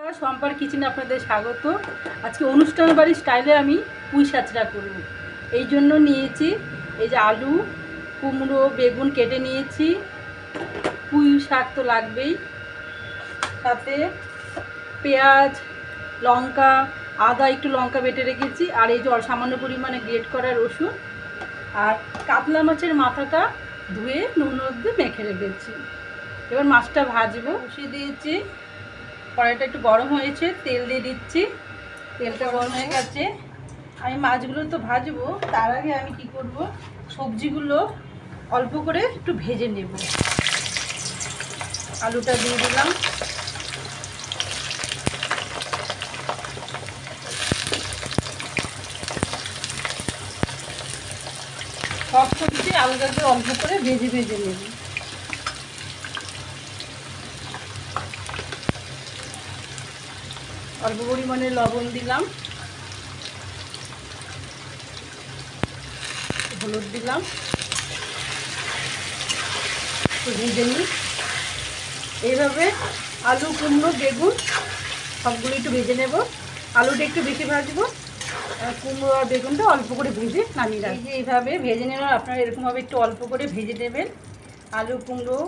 নমস্কার সম্পার কিচেনে আপনাদের স্বাগত। আজকে অনুষ্ঠান বাড়ির স্টাইলে আমি পুঁই সাচড়া করব। এই জন্য নিয়েছি এই যে আলু, কুমড়ো, বেগুন কেটে নিয়েছি। পুঁই শাক তো লাগবেই। সাথে পেঁয়াজ, লঙ্কা, আদা একটু লঙ্কা বেটে রেখেছি। আর এই যে সামান্য পরিমাণে গ্রেট করা রসুন। আর কাতলা মাছের মাথাটা ধুয়ে নুন অব্দি মেখে রেখেছি। এবার মাছটা ভাজবো। বসিয়ে দিয়েছি। কড়াইটা একটু গরম হয়েছে, তেল দিয়ে দিচ্ছি। তেলটা গরম হয়ে গেছে। আমি মাছগুলো তো ভাজবো, তার আগে আমি কি করব? সবজিগুলো অল্প করে একটু ভেজে নেব। আলুটা দিয়ে দিলাম। সব সবজি আলুটাকে অল্প করে ভেজে ভেজে নেব। অল্প পরিমাণে লবণ দিলাম। হলুদ দিলাম। ভেজে নিই। এইভাবে আলু, কুমড়ো, বেগুন সবগুলো একটু ভেজে নেব। আলুটা একটু বেশি ভাজবো। কুমড়ো আর বেগুনটা অল্প করে ভেজে নামিয়ে রাখি যে এইভাবে ভেজে নেওয়ার আপনারা এরকমভাবে একটু অল্প করে ভেজে নেবেন। আলু, কুমড়ো,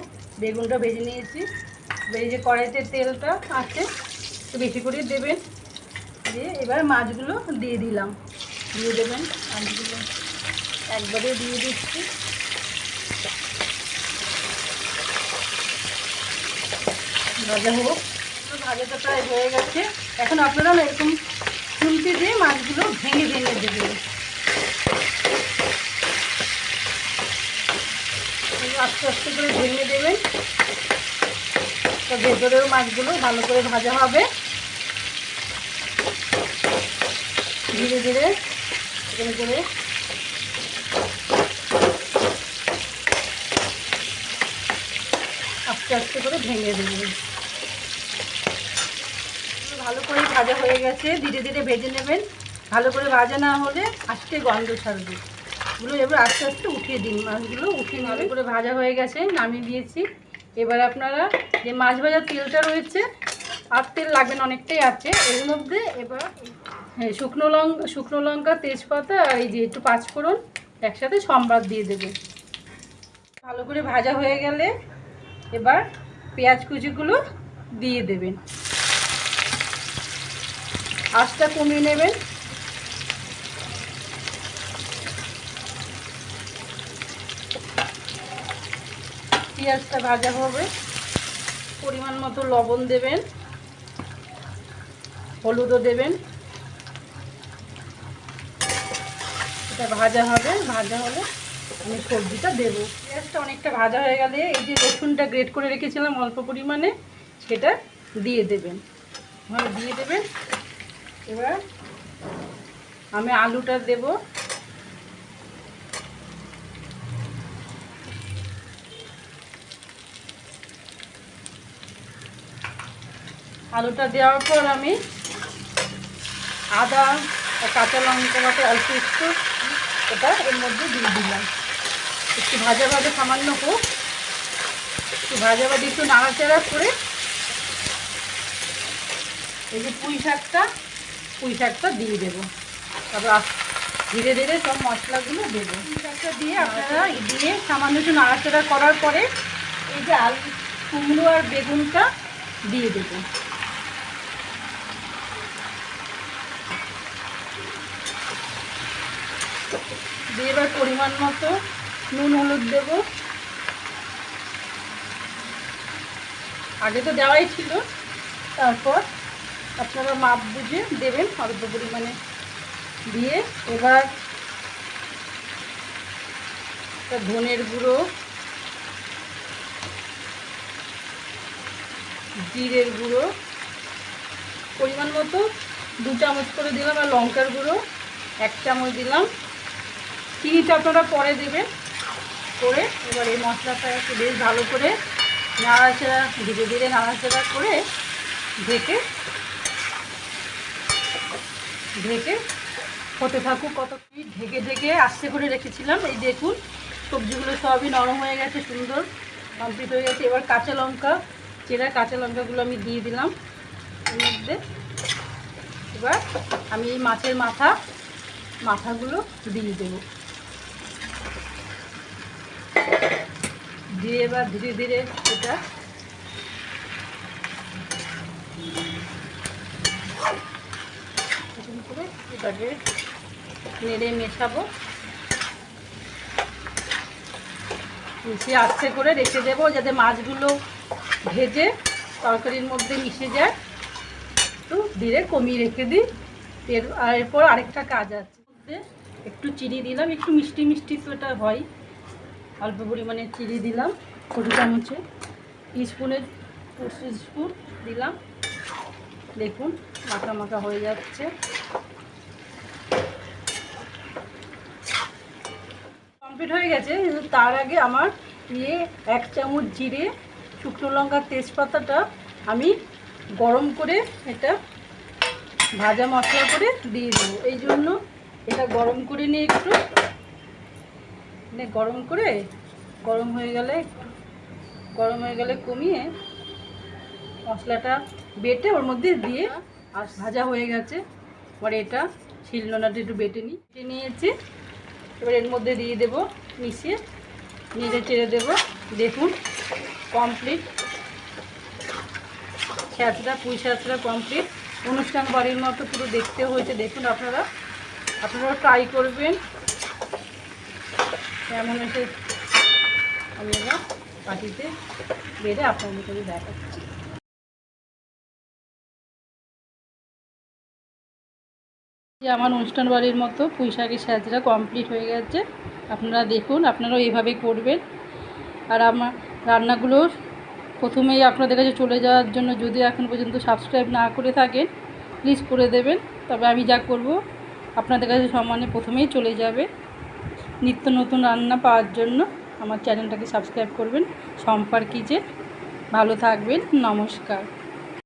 বেগুনটা ভেজে নিয়েছি। যে কড়াইতে তেলটা আছে একটু বেশি করে দেবেন। দিয়ে এবার মাছগুলো দিয়ে দিলাম। দিয়ে দেবেন। মাছগুলো একবারে দিয়ে দিচ্ছি। ভাজা হোক। ভাজাটা প্রায় হয়ে গেছে। এখন আপনারা এরকম খুন্তি দিয়ে মাছগুলো ভেঙে ভেঙে দেবেন। আস্তে আস্তে করে ভেঙে দেবেন। তো ভেতরেও মাছগুলো ভালো করে ভাজা হবে। ধীরে ধীরে এখানে করে আস্তে আস্তে করে ভেঙে দেবে। ভালো করে ভাজা হয়ে গেছে, ধীরে ধীরে ভেজে নেবেন। ভালো করে ভাজা না হলে আজকে গন্ধ ছাড়বে। এগুলো এবার আস্তে আস্তে উঠিয়ে দিন, মাছগুলো উঠিয়ে ভালো করে ভাজা হয়ে গেছে, নামিয়ে দিয়েছি। এবার আপনারা যে মাছ ভাজার তেলটা রয়েছে, আর তেল লাগবে না, অনেকটাই আছে। এর মধ্যে এবার হ্যাঁ শুকনো লঙ্কা শুকনো লঙ্কা, তেজপাতা, আর এই যে একটু পাঁচফোড়ন একসাথে সম্বাদ দিয়ে দেবে। ভালো করে ভাজা হয়ে গেলে এবার পেঁয়াজ কুচিগুলো দিয়ে দেবেন। আঁচটা কমিয়ে নেবেন। পেঁয়াজটা ভাজা হবে। পরিমাণ মতো লবণ দেবেন। হলুদও দেবেন। এটা ভাজা হবে। ভাজা হলে আমি সবজিটা দেবো। পেঁয়াজটা অনেকটা ভাজা হয়ে গেলে এই যে রসুনটা গ্রেট করে রেখেছিলাম অল্প পরিমাণে, সেটা দিয়ে দেবেন। দিয়ে দেবেন। এবার আমি আলুটা দেব। আলুটা দেওয়ার পর আমি আদা আর কাঁচা লঙ্কা বাটা অল্প একটু এটা এর মধ্যে দিয়ে দিলাম। একটু ভাজা ভাজা সামান্য হোক। একটু ভাজা ভাজি একটু নাড়াচাড়া করে এই যে পুঁই শাকটা পুঁই শাকটা দিয়ে দেবো। তারপর ধীরে ধীরে সব মশলাগুলো দেবো। পুঁই শাকটা দিয়ে আপনারা দিয়ে সামান্য একটু নাড়াচাড়া করার পরে এই যে আলু কুমড়ো আর বেগুনটা দিয়ে দেবো। দিয়ে এবার পরিমাণ মতো নুন, হলুদ দেবো। আগে তো দেওয়াই ছিল, তারপর আপনারা মাপ বুঝে দেবেন অল্প পরিমাণে। দিয়ে এবার ধনের গুঁড়ো, জিরের গুঁড়ো, পরিমাণ মতো দু চামচ করে দিলাম, আর লঙ্কার গুঁড়ো এক চামচ দিলাম। চিনিটা আপনারা পরে দেবেন। করে এবার এই মশলাটা একটু বেশ ভালো করে নাড়াচাড়া, ধীরে ধীরে নাড়াচাড়া করে ঢেকে ঢেকে হতে থাকুক কত ঢেকে ঢেকে আস্তে করে রেখেছিলাম। এই দেখুন, সবজিগুলো সবই নরম হয়ে গেছে, সুন্দর কমপ্লিট হয়ে গেছে। এবার কাঁচা লঙ্কা, চেরা কাঁচা লঙ্কাগুলো আমি দিয়ে দিলাম এর মধ্যে। এবার আমি এই মাছের মাথা, মাথাগুলো দিয়ে দেবো। দিয়ে এবার ধীরে ধীরে এটা করে এটাকে নেড়ে মেশাবো। মিশিয়ে আস্তে করে রেখে দেবো যাতে মাছগুলো ভেজে তরকারির মধ্যে মিশে যায়। একটু ধীরে কমিয়ে রেখে দিই। এর এরপর আরেকটা কাজ আছে। একটু চিনি দিলাম, একটু মিষ্টি মিষ্টি তো এটা হয়। অল্প পরিমাণে চিনি দিলাম ছোটো চামচে। স্পুনের স্পুন দিলাম। দেখুন, মাখা মাখা হয়ে যাচ্ছে। কমপ্লিট হয়ে গেছে, কিন্তু তার আগে আমার ইয়ে এক চামচ জিরে, শুকনো লঙ্কার তেজপাতাটা আমি গরম করে এটা ভাজা মশলা করে দিয়ে দেবো। এই জন্য এটা গরম করে নিয়ে একটু মানে গরম করে, গরম হয়ে গেলে গরম হয়ে গেলে কমিয়ে মশলাটা বেটে ওর মধ্যে দিয়ে, আর ভাজা হয়ে গেছে। এবার এটা শিলনোনাটা একটু বেটে নিই। বেটে নিয়েছি। এবার এর মধ্যে দিয়ে দেব, মিশিয়ে নেড়ে চেড়ে দেবো। দেখুন কমপ্লিট স্যাঁচড়া পুঁই স্যাঁচড়া কমপ্লিট অনুষ্ঠান বাড়ির মতো পুরো দেখতে হয়েছে। দেখুন আপনারা আপনারা ট্রাই করবেন। কেমন এসে আমি এবার বেড়ে আপনাদের করে দেখাচ্ছি। আমার অনুষ্ঠান বাড়ির মতো পুঁই শাকের সাজটা কমপ্লিট হয়ে গেছে। আপনারা দেখুন, আপনারাও এইভাবে করবেন। আর আমার রান্নাগুলো প্রথমেই আপনাদের কাছে চলে যাওয়ার জন্য যদি এখন পর্যন্ত সাবস্ক্রাইব না করে থাকেন প্লিজ করে দেবেন। তবে আমি যা করব, আপনাদের কাছে সমানে প্রথমেই চলে যাবে। নিত্য নতুন রান্না পাওয়ার জন্য আমার চ্যানেলটাকে সাবস্ক্রাইব করবেন। সম্পার্কিজে ভালো থাকবেন। নমস্কার।